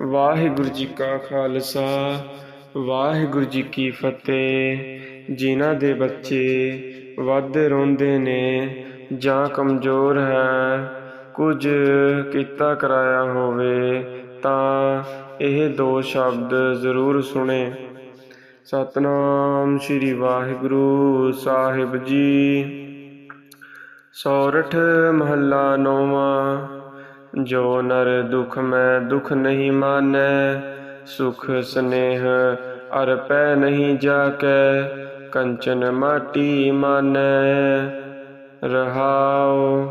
ਵਾਹਿਗੁਰੂ ਜੀ ਕਾ ਖਾਲਸਾ, ਵਾਹਿਗੁਰੂ ਜੀ ਕੀ ਫਤਿਹ। ਜਿਨ੍ਹਾਂ ਦੇ ਬੱਚੇ ਵੱਧ ਰੋਂਦੇ ਨੇ, ਜਾਂ ਕਮਜ਼ੋਰ ਹੈ, ਕੁਝ ਕੀਤਾ ਕਰਾਇਆ ਹੋਵੇ, ਤਾਂ ਇਹ ਦੋ ਸ਼ਬਦ ਜ਼ਰੂਰ ਸੁਣੇ। ਸਤਨਾਮ ਸ੍ਰੀ ਵਾਹਿਗੁਰੂ ਸਾਹਿਬ ਜੀ। ਸੌਰਠ ਮਹੱਲਾ ਨੌਵਾਂ। ਜੋ ਨਰ ਦੁਖ ਮੈਂ ਦੁਖ ਨਹੀਂ ਮਾਨੈ, ਸੁਖ ਸਨੇਹ ਅਰ ਪੈ ਨਹੀਂ ਜਾਕੈ, ਕੰਚਨ ਮਾਟੀ ਮਾਨੈ। ਰਹਾਉ,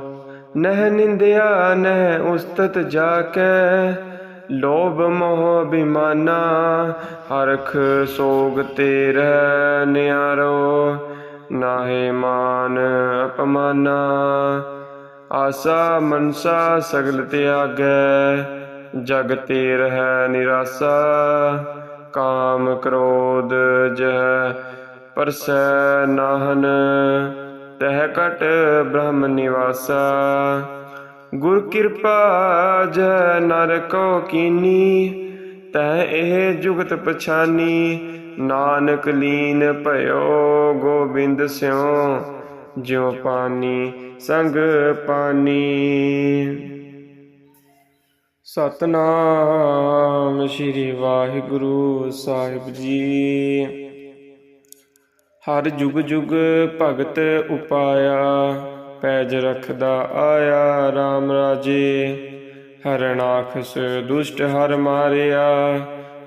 ਨਹਿ ਨਿੰਦਿਆ ਨਹਿ ਉਸਤਤ ਜਾਕੈ, ਲੋਭ ਮੋਹ ਬਿਮਾਨਾ, ਹਰਖ ਸੋਗ ਤੇ ਰਹਿ ਨਿਆਰੋ, ਨਾਹੇ ਮਾਨ ਅਪਮਾਨਾ। ਆਸਾ ਮਨਸਾ ਸਗਲ ਤਿਆਗੈ, ਜਗ ਤੇ ਰਹਿ ਨਿਰਾਸਾ। ਕਾਮ ਕ੍ਰੋਧ ਜਹ ਪਰਸੈ ਨਾਹਨ, ਤਹਿ ਕਟ ਬ੍ਰਹਮ ਨਿਵਾਸਾ। ਗੁਰ ਕਿਰਪਾ ਜਹ ਨਰ ਕੋ ਕੀਨੀ, ਤਹ ਇਹ ਜੁਗਤ ਪਛਾਨੀ। ਨਾਨਕ ਲੀਨ ਭਇਓ ਗੋਬਿੰਦ ਸਿਉ ਜਿਉ ਪਾਨੀ ਸੰਗ ਪਾਨੀ। ਸਤਨਾਮ ਸ੍ਰੀ ਵਾਹਿਗੁਰੂ ਸਾਹਿਬ ਜੀ। ਹਰ ਜੁਗ ਜੁਗ ਭਗਤ ਉਪਾਇਆ, ਪੈਜ ਰਖਦਾ ਆਇਆ RAM ਰਾਜੇ। ਹਰਨਾਖਸ ਦੁਸ਼ਟ ਹਰ ਮਾਰਿਆ,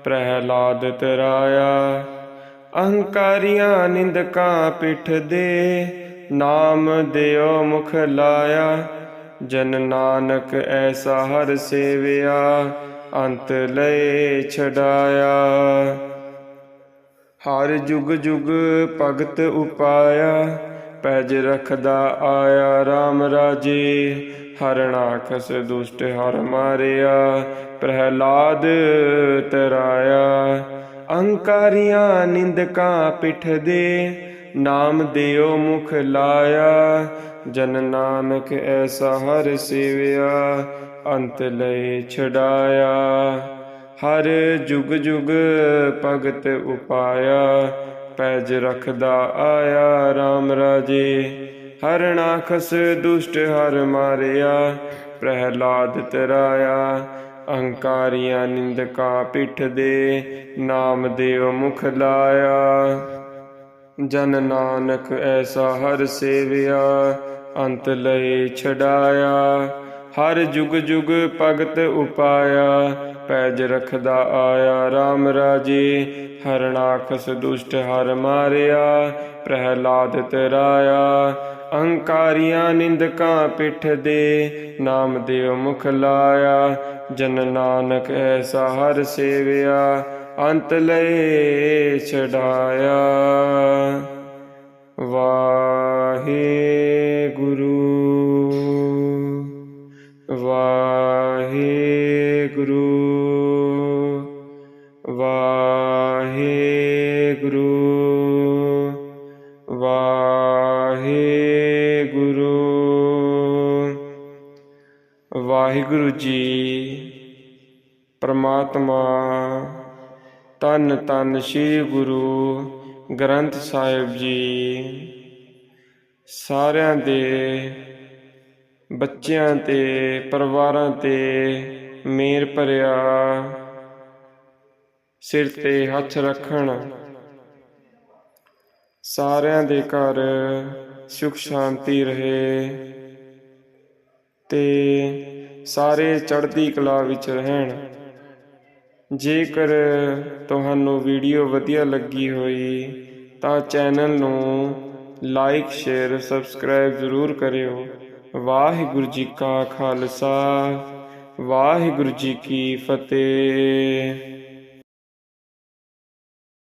ਪ੍ਰਹਿਲਾਦ ਤਰਾਇਆ। ਅਹੰਕਾਰੀਆਂ ਨਿੰਦਕਾਂ ਪਿੱਠ ਦੇ ਨਾਮ ਦਿਓ ਮੁਖ ਲਾਇਆ। ਜਨ ਨਾਨਕ ਐਸਾ ਹਰ ਸੇਵਿਆ, ਅੰਤ ਲਏ ਛਡਾਇਆ। ਹਰ ਜੁਗ ਜੁਗ ਭਗਤ ਉਪਾਇਆ, ਪੈਜ ਰਖਦਾ ਆਇਆ RAM ਰਾਜੇ। ਹਰਣਾਖਸ ਦੁਸ਼ਟ ਹਰ ਮਾਰਿਆ, ਪ੍ਰਹਿਲਾਦ ਤਰਾਇਆ। ਅੰਕਾਰੀਆਂ ਨਿੰਦਕਾਂ ਪਿੱਠ ਦੇ ਨਾਮ ਦਿਓ ਮੁਖ ਲਾਇਆ, ਜਨ ਨਾਨਕ ਐਸਾ ਹਰ ਸੇਵਿਆ, ਅੰਤ ਲਏ ਛਡਾਇਆ। ਹਰ ਜੁਗ ਜੁਗ ਭਗਤ ਉਪਾਇਆ, ਪੈਜ ਰਖਦਾ ਆਇਆ RAM ਰਾਜੇ। ਹਰਣਾਖਸ ਦੁਸ਼ਟ ਹਰ ਮਾਰਿਆ, ਪ੍ਰਹਿਲਾਦ ਤਰਾਇਆ। ਅਹੰਕਾਰੀਆਂ ਨਿੰਦਕਾਂ ਪਿੱਠ ਦੇ ਨਾਮ ਦੇਵ ਮੁਖ ਲਾਇਆ। ਜਨ ਨਾਨਕ ਐਸਾ ਹਰ ਸੇਵਿਆ, ਅੰਤ ਲਏ ਛਡਾਇਆ। ਹਰ ਜੁਗ ਜੁਗ ਭਗਤ ਉਪਾਇਆ, ਪੈਜ ਰਖਦਾ ਆਇਆ RAM ਰਾਜੇ। ਹਰਣਾਖਸ ਦੁਸ਼ਟ ਹਰ ਮਾਰਿਆ, ਪ੍ਰਹਿਲਾਦ ਤਰਾਇਆ। ਅਹੰਕਾਰੀਆਂ ਨਿੰਦਕਾਂ ਪਿੱਠ ਦੇ ਨਾਮ ਦੇਵ ਮੁਖ ਲਾਇਆ। ਜਨ ਨਾਨਕ ਐਸਾ ਹਰ ਸੇਵਿਆ, ਅੰਤ ਲਏ ਛਡਾਇਆ। ਵਾਹਿਗੁਰੂ ਵਾਹਿਗੁਰੂ ਵਾਹਿਗੁਰੂ। ਵਾਹਿਗੁਰੂ ਜੀ। ਪ੍ਰਮਾਤਮਾ ਤਨ ਤਨ ਸ੍ਰੀ ਗੁਰੂ ਗ੍ਰੰਥ ਸਾਹਿਬ ਜੀ। ਸਾਰਿਆਂ ਦੇ, ਬੱਚਿਆਂ ਤੇ, ਪਰਿਵਾਰਾਂ ਤੇ ਮੇਰ ਭਰਿਆ। ਸਿਰ ਤੇ ਹੱਥ ਰੱਖਣ। ਸਾਰਿਆਂ ਦੇ ਘਰ ਸੁਖ ਸ਼ਾਂਤੀ ਰਹੇ। ਤੇ ਸਾਰੇ ਚੜ੍ਹਦੀ ਕਲਾ ਵਿੱਚ ਰਹਿਣ। ਜੇਕਰ ਤੁਹਾਨੂੰ ਵੀਡੀਓ ਵਧੀਆ ਲੱਗੀ ਹੋਈ, ਤਾਂ ਚੈਨਲ ਨੂੰ ਲਾਈਕ, ਸ਼ੇਅਰ, ਸਬਸਕ੍ਰਾਈਬ ਜ਼ਰੂਰ ਕਰਿਓ। ਵਾਹਿਗੁਰੂ ਜੀ ਕਾ ਖਾਲਸਾ, ਵਾਹਿਗੁਰੂ ਜੀ ਕੀ ਫਤਿਹ।